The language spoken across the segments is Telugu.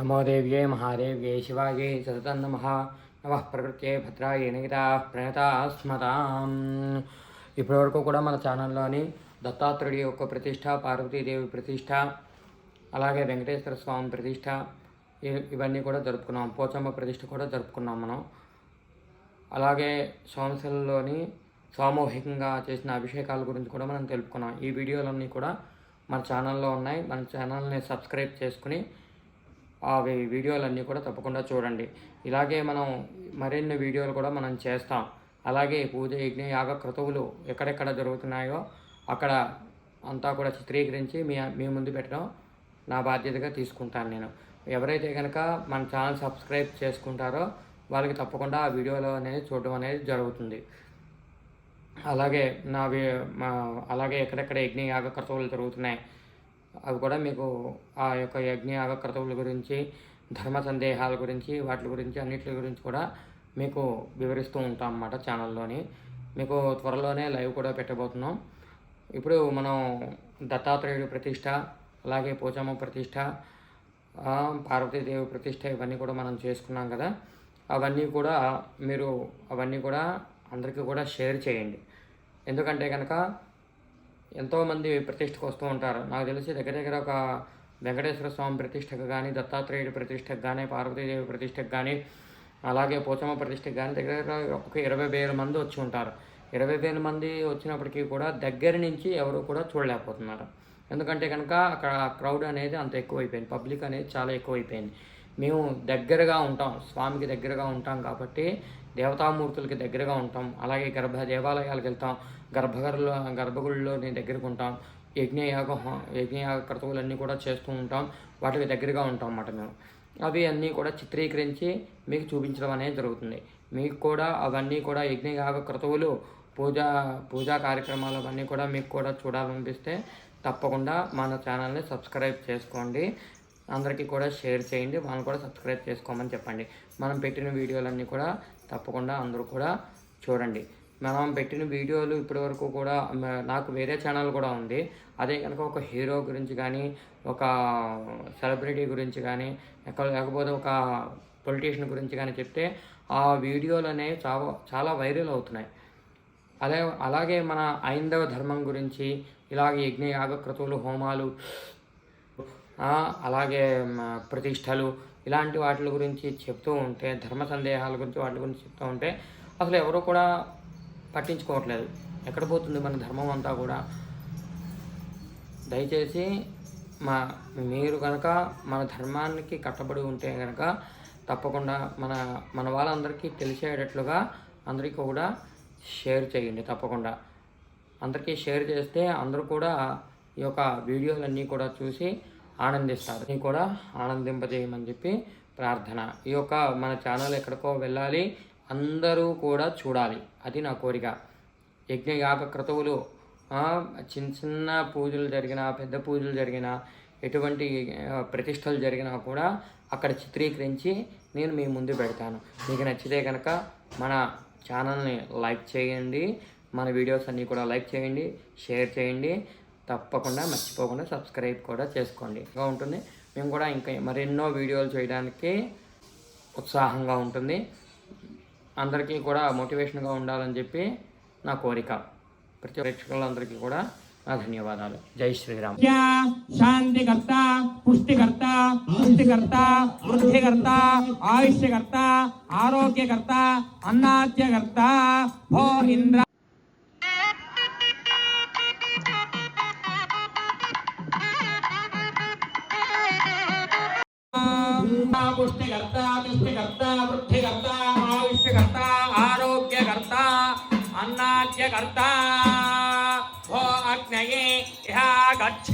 నమో దేవ్యే మహాదేవ్యే శివాయే సతతం నమ నమ ప్రకృత్యే భద్రాయ నిగితా ప్రణతాస్మతాం ఇప్పటివరకు కూడా మన ఛానల్లోని దత్తాత్రేయుడి యొక్క ప్రతిష్ట పార్వతీదేవి ప్రతిష్ట అలాగే వెంకటేశ్వర స్వామి ప్రతిష్ట ఇవన్నీ కూడా జరుపుకున్నాం. పోచమ్మ ప్రతిష్ట కూడా జరుపుకున్నాం మనం. అలాగే సోమశిలలోని సామూహికంగా చేసిన అభిషేకాల గురించి కూడా మనం తెలుపుకున్నాం. ఈ వీడియోలన్నీ కూడా మన ఛానల్లో ఉన్నాయి. మన ఛానల్ని సబ్స్క్రైబ్ చేసుకుని ఆ వీడియోలన్నీ కూడా తప్పకుండా చూడండి. ఇలాగే మనం మరిన్ని వీడియోలు కూడా మనం చేస్తాం. అలాగే పూజ యజ్ఞ యాగ క్రతువులు ఎక్కడెక్కడ జరుగుతున్నాయో అక్కడ అంతా కూడా చిత్రీకరించి మీ మీ ముందు పెట్టడం నా బాధ్యతగా తీసుకుంటాను నేను. ఎవరైతే కనుక మన ఛానల్ సబ్స్క్రైబ్ చేసుకుంటారో వాళ్ళకి తప్పకుండా ఆ వీడియోలో అనేది చూడడం అనేది జరుగుతుంది. అలాగే నా మా అలాగే ఎక్కడెక్కడ యజ్ఞ యాగ క్రతువులు జరుగుతున్నాయి అవి కూడా మీకు ఆ యొక్క యజ్ఞ యాగ గురించి ధర్మ సందేహాల గురించి వాటి గురించి అన్నిటి గురించి కూడా మీకు వివరిస్తూ ఉంటాం అన్నమాట ఛానల్లోని. మీకు త్వరలోనే లైవ్ కూడా పెట్టబోతున్నాం. ఇప్పుడు మనం దత్తాత్రేయుడు ప్రతిష్ట అలాగే పోచమ్మ ప్రతిష్ట పార్వతీదేవి ప్రతిష్ట ఇవన్నీ కూడా మనం చేసుకున్నాం కదా. అవన్నీ కూడా మీరు అవన్నీ కూడా అందరికీ కూడా షేర్ చేయండి. ఎందుకంటే కనుక ఎంతోమంది ప్రతిష్టకు వస్తూ ఉంటారు నాకు తెలిసి దగ్గర దగ్గర ఒక వెంకటేశ్వర స్వామి ప్రతిష్టకు కానీ దత్తాత్రేయుడి ప్రతిష్టకు కానీ పార్వతీదేవి ప్రతిష్టకు కానీ అలాగే పోచమ్మ ప్రతిష్టకు కానీ దగ్గర దగ్గర ఒక ఇరవై వేల మంది వచ్చి ఉంటారు ఇరవై వేల మంది వచ్చినప్పటికీ కూడా దగ్గర నుంచి ఎవరు కూడా చూడలేకపోతున్నారు. ఎందుకంటే కనుక అక్కడ క్రౌడ్ అనేది అంత ఎక్కువైపోయింది. పబ్లిక్ అనేది చాలా ఎక్కువైపోయింది. మేము దగ్గరగా ఉంటాం. స్వామికి దగ్గరగా ఉంటాం కాబట్టి దేవతామూర్తులకి దగ్గరగా ఉంటాం. అలాగే గర్భ దేవాలయాలకు వెళ్తాం. గర్భగర్లో గర్భగుడిలో నేను దగ్గరకు ఉంటాం. యజ్ఞయాగ యజ్ఞయాగ క్రతువులన్నీ కూడా చేస్తూ ఉంటాం. వాటికి దగ్గరగా ఉంటాం అన్నమాట మేము. అవి అన్నీ కూడా చిత్రీకరించి మీకు చూపించడం అనేది జరుగుతుంది. మీకు కూడా అవన్నీ కూడా యజ్ఞయాగ క్రతువులు పూజా పూజా కార్యక్రమాలు అవన్నీ కూడా మీకు కూడా చూడాలనిపిస్తే తప్పకుండా మన ఛానల్ని సబ్స్క్రైబ్ చేసుకోండి. అందరికీ కూడా షేర్ చేయండి. వాళ్ళని కూడా సబ్స్క్రైబ్ చేసుకోమని చెప్పండి. మనం పెట్టిన వీడియోలన్నీ కూడా తప్పకుండా అందరూ కూడా చూడండి. మనం పెట్టిన వీడియోలు ఇప్పటివరకు కూడా నాకు వేరే ఛానల్ కూడా ఉంది. అదే కనుక ఒక హీరో గురించి కానీ ఒక సెలబ్రిటీ గురించి కానీ ఎక్కడ లేకపోతే ఒక పొలిటీషియన్ గురించి కానీ చెప్తే ఆ వీడియోలు అనేవి చాలా చాలా వైరల్ అవుతున్నాయి. అదే అలాగే మన ఐందవ ధర్మం గురించి ఇలాగే యజ్ఞ యాగక్రతువులు హోమాలు అలాగే ప్రతిష్టలు ఇలాంటి వాటి గురించి చెప్తూ ఉంటే ధర్మ సందేహాల గురించి వాటి గురించి చెప్తూ ఉంటే అసలు ఎవరు కూడా పట్టించుకోవట్లేదు. ఎక్కడ పోతుంది మన ధర్మం అంతా కూడా? దయచేసి మా మీరు కనుక మన ధర్మానికి కట్టబడి ఉంటే కనుక తప్పకుండా మన మన వాళ్ళందరికీ తెలిసేటట్లుగా అందరికీ కూడా షేర్ చేయండి తప్పకుండా. అందరికీ షేర్ చేస్తే అందరూ కూడా ఈ యొక్క వీడియోలన్నీ కూడా చూసి ఆనందిస్తారు. ఇది కూడా ఆనందింపజేయమని చెప్పి ప్రార్థన. ఈ యొక్క మన ఛానల్ ఎక్కడికో వెళ్ళాలి. అందరూ కూడా చూడాలి. అది నా కోరిక. యజ్ఞయాగ క్రతువులు చిన్న చిన్న పూజలు జరిగినా పెద్ద పూజలు జరిగినా ఎటువంటి ప్రతిష్టలు జరిగినా కూడా అక్కడ చిత్రీకరించి నేను మీ ముందు పెడతాను. మీకు నచ్చితే కనుక మన ఛానల్ని లైక్ చేయండి. మన వీడియోస్ అన్నీ కూడా లైక్ చేయండి షేర్ చేయండి. తప్పకుండా మర్చిపోకుండా సబ్స్క్రైబ్ కూడా చేసుకోండి. ఇంకా ఉంటుంది. మేము కూడా ఇంకా మరెన్నో వీడియోలు చేయడానికి ఉత్సాహంగా ఉంటుంది. అందరికీ కూడా మోటివేషన్గా ఉండాలని చెప్పి నా కోరిక. ప్రతి ప్రేక్షకులందరికీ కూడా నా ధన్యవాదాలు. జై శ్రీరామ్. శాంతికర్త పుష్టికర్త పుష్టికర్త వృద్ధికర్త ఆయుష్యకర్త ఆరోగ్యకర్త అన్నాత్యకర్త భో ఇంద్ర పుష్టికర్త పుష్టికర్త వృద్ధికర్త ఆయుష్యకర్త ఆరోగ్యకర్త అన్నాద్యకర్త భో అగ్నయే ఇహ గచ్చ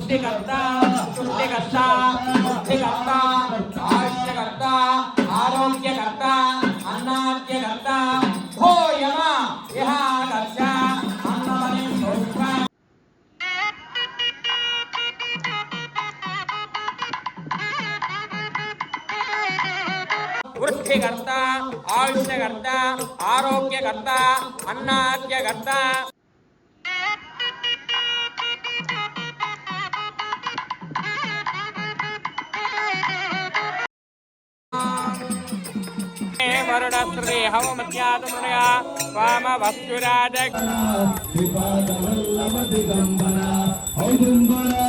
సృష్టికర్త సృష్టికర్త బుద్ధికర్త ಕರ್ತ ಆಯುಷ್ಯ ಕರ್ತ ಆರೋಗ್ಯ ಕರ್ತ ಅನ್ನಕ್ಕೆ ಕರ್ತ वरुणश्री हवमत्यादमृया वामवस्तुराज दिगम्बरा औदुम्बरा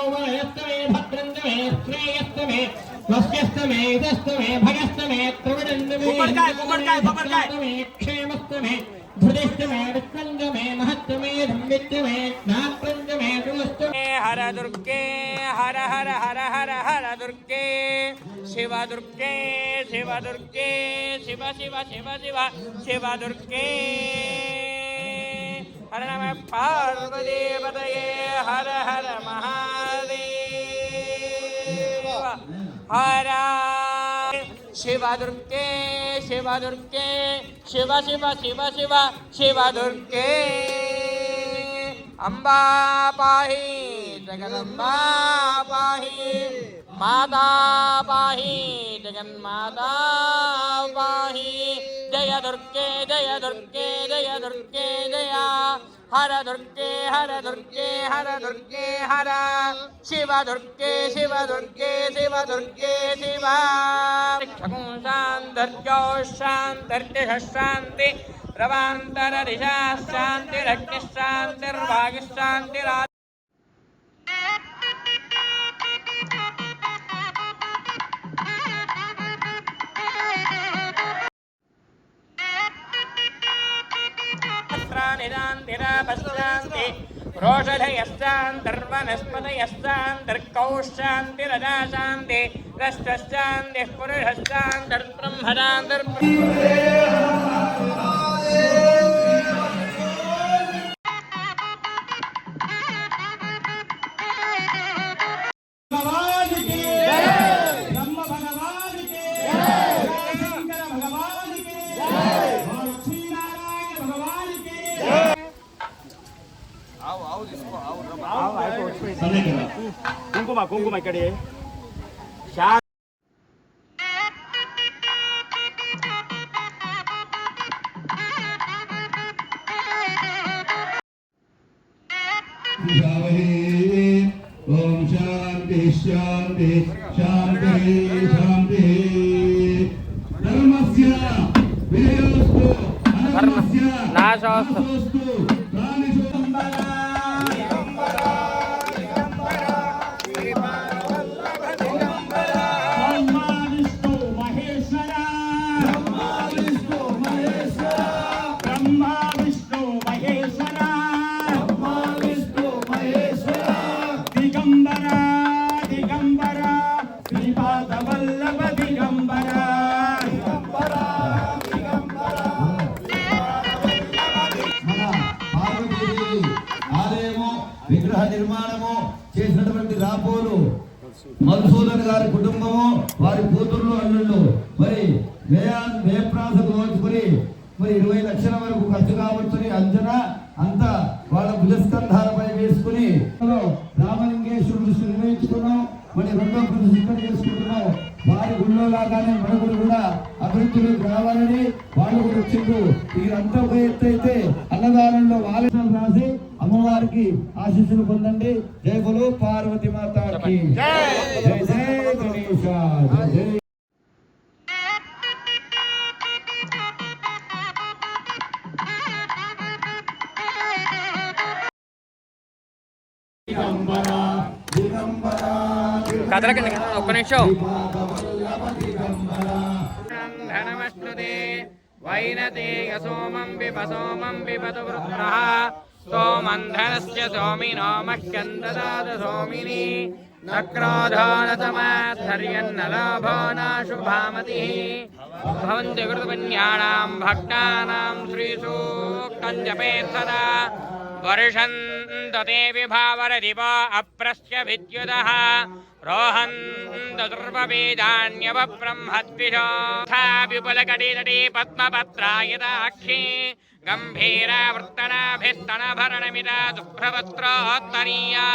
భద్రంజమే శ్రేయస్తమే వస్యస్తమే దస్తమే భగస్తమే త్రివిడందమే గుమ్మడికాయ, గుమ్మడికాయ, గుమ్మడికాయ. క్షేమస్తమే ధృతిష్టమే విస్కంజమే మహత్తమే ధమ్మిత్తమే నాప్రంజమే దురస్తమే హర దుర్గే హర హర హర హర హర దుర్గే శివ దుర్గే శివ దుర్గే శివ శివ శివ శివ శివ దుర్గే హర నమ పార్వదేవతయే హర హర మహాదేవ హర శివ దుర్గే శివ దుర్గే శివ శివ శివ శివ శివ దుర్గే అంబా పాహి జగదంబా పాహి మాతా పాహి జగన్మాతా పాహి జయ దుర్గే జయ దుర్గే జయ దుర్గే జయ హర దుర్గే హర దుర్గే హర దుర్గే హర శివ దుర్గే శివ దుర్గే శివ దుర్గే శివ శాంతి శాంతర్దిశ శాంతి రవాంతర దిశా రోషధయశ్చాంతర్వనస్పతయశ్చాంతర్కౌశాంతిరజా శాంతి రష్టశాంతి Shot. విగ్రహ నిర్మాణము చేసినటువంటి రాపోలు మధుసూదన్ గారి కుటుంబము వారి కూతుర్లు అల్లుళ్ళు. మరి వ్యయ వ్యయప్రాసకు దోచుకుని మరి ఇరవై లక్షల వరకు ఖర్చు కావచ్చుని అంచనా అంతా వాళ్ళ భుజస్కంధాలపై వేసుకుని రామలింగేశ్వరుడు నిర్ణయించుకున్నాం మరి రెండో సిద్ధం చేసుకుంటున్నాం. వారి గుళ్ళో లాగానే మనకులు కూడా అభివృద్ధిలోకి రావాలని వాళ్ళు కూడా వచ్చిండు వీరంతా ఒక ఎత్తు అయితే అన్నదానంలో వాళ్ళ రాసి అమ్మవారికి ఆశీస్సులు పొందండి. జై బలో పార్వతి మాతాకి. జై జై గణేశ జై కదలకండి ఒక్క నిమిషం. వృత్రః सोमन्धनस्य सोमिनो मह्यं ददाद सोमिनि न क्रोधो न समाद्धर्यन्न लोभो न शुभामतिः भवन्ति कृतपुण्याणां भक्तानां श्रीसूक्तं जपेत् सदा ते विभावरदिव अप्रस्य विद्युतः रोहन्त दुर्ववेदान्यवब्रह्मद्विषोऽथा विपुलकटितटी पद्मपत्रायदाक्षी गम्भीरावर्तनाभिस्तनभरणमिता शुभ्रवस्त्रोत्तरीया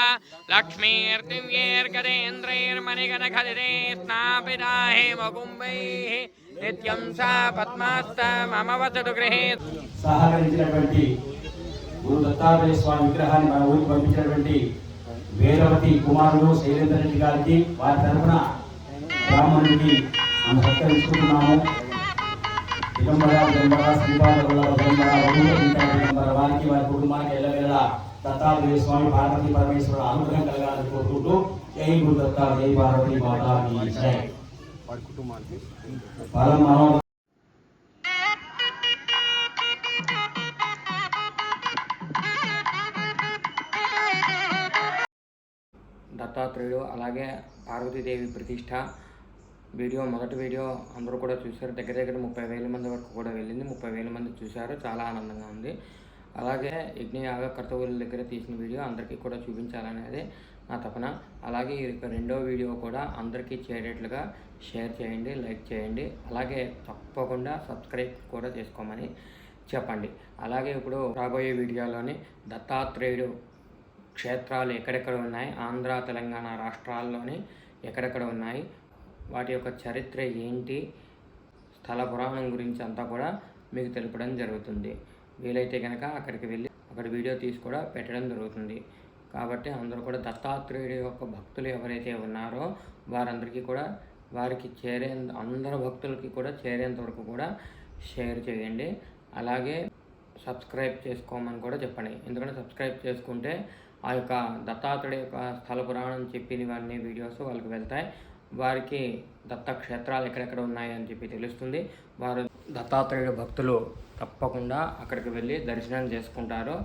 लक्ष्मीर्दिव्यैर्गदेन्द्रैर्मणिगणखदिते स्नापिता हेमकुम्भैः नित्यं सा पद्मास्ता मम वसतु गृहे సహకరించినటువంటి గురు దత్తాత్రేయ స్వామి విగ్రహాన్ని మన ఊరికి పంపించినటువంటి వేదవతి కుమారుడు శైలేంద్ర రెడ్డి గారికి వారి తరఫున బ్రాహ్మణుడికి మనం సత్కరించుకుంటున్నాము. దిగంబర దిగంబర శ్రీపాద వల్లభ దిగంబర వరుణ ఇంకా దిగంబర వారికి వారి కుటుంబానికి ఎల్లవేళ దత్తాత్రేయ స్వామి పార్వతీ పరమేశ్వరుడు అనుగ్రహం కలగాలని కోరుకుంటూ జై గురు దత్తా జై. పార్వతీ దత్తాత్రేయుడు అలాగే పార్వతీదేవి ప్రతిష్ట వీడియో మొదటి వీడియో అందరూ కూడా చూశారు. దగ్గర దగ్గర ముప్పై వేల మంది వరకు కూడా వెళ్ళింది. ముప్పై వేల మంది చూశారు. చాలా ఆనందంగా ఉంది. అలాగే యజ్ఞయాగ కర్తవుల దగ్గర తీసిన వీడియో అందరికీ కూడా చూపించాలనేది నా తపన. అలాగే ఈ యొక్క రెండో వీడియో కూడా అందరికీ చేరేట్లుగా షేర్ చేయండి లైక్ చేయండి. అలాగే తప్పకుండా సబ్స్క్రైబ్ కూడా చేసుకోమని చెప్పండి. అలాగే ఇప్పుడు రాబోయే వీడియోలోని దత్తాత్రేయుడు క్షేత్రాలు ఎక్కడెక్కడ ఉన్నాయి? ఆంధ్ర తెలంగాణ రాష్ట్రాల్లోని ఎక్కడెక్కడ ఉన్నాయి? వాటి యొక్క చరిత్ర ఏంటి? స్థల పురాణం గురించి అంతా కూడా మీకు తెలపడం జరుగుతుంది. వీలైతే కనుక అక్కడికి వెళ్ళి అక్కడ వీడియో తీసి కూడా పెట్టడం జరుగుతుంది. కాబట్టి అందరూ కూడా దత్తాత్రేయుడి యొక్క భక్తులు ఎవరైతే ఉన్నారో వారందరికీ కూడా వారికి చేరే అందరు భక్తులకి కూడా చేరేంత వరకు కూడా షేర్ చేయండి. అలాగే సబ్స్క్రైబ్ చేసుకోమని కూడా చెప్పండి. ఎందుకంటే సబ్స్క్రైబ్ చేసుకుంటే ఆ యొక్క దత్తాత్రేయుడి యొక్క స్థల పురాణం చెప్పినవన్నీ వీడియోస్ వాళ్ళకి వెళ్తాయి. వారికి దత్త క్షేత్రాలు ఎక్కడెక్కడ ఉన్నాయని చెప్పి తెలుస్తుంది. వారు దత్తాత్రేయుడు భక్తులు తప్పకుండా అక్కడికి వెళ్ళి దర్శనం చేసుకుంటారు.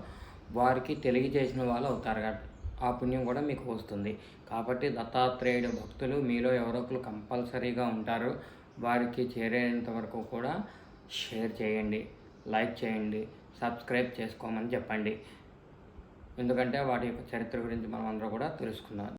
వారికి తెలియజేసిన వాళ్ళు అవుతారు ఆ పుణ్యం కూడా మీకు వస్తుంది. కాబట్టి దత్తాత్రేయుడు భక్తులు మీలో ఎవరో ఒకరు కంపల్సరీగా ఉంటారు. వారికి చేరేంత వరకు కూడా షేర్ చేయండి లైక్ చేయండి సబ్స్క్రైబ్ చేసుకోమని చెప్పండి. ఎందుకంటే వాటి యొక్క చరిత్ర గురించి మనం అందరూ కూడా తెలుసుకుందాం.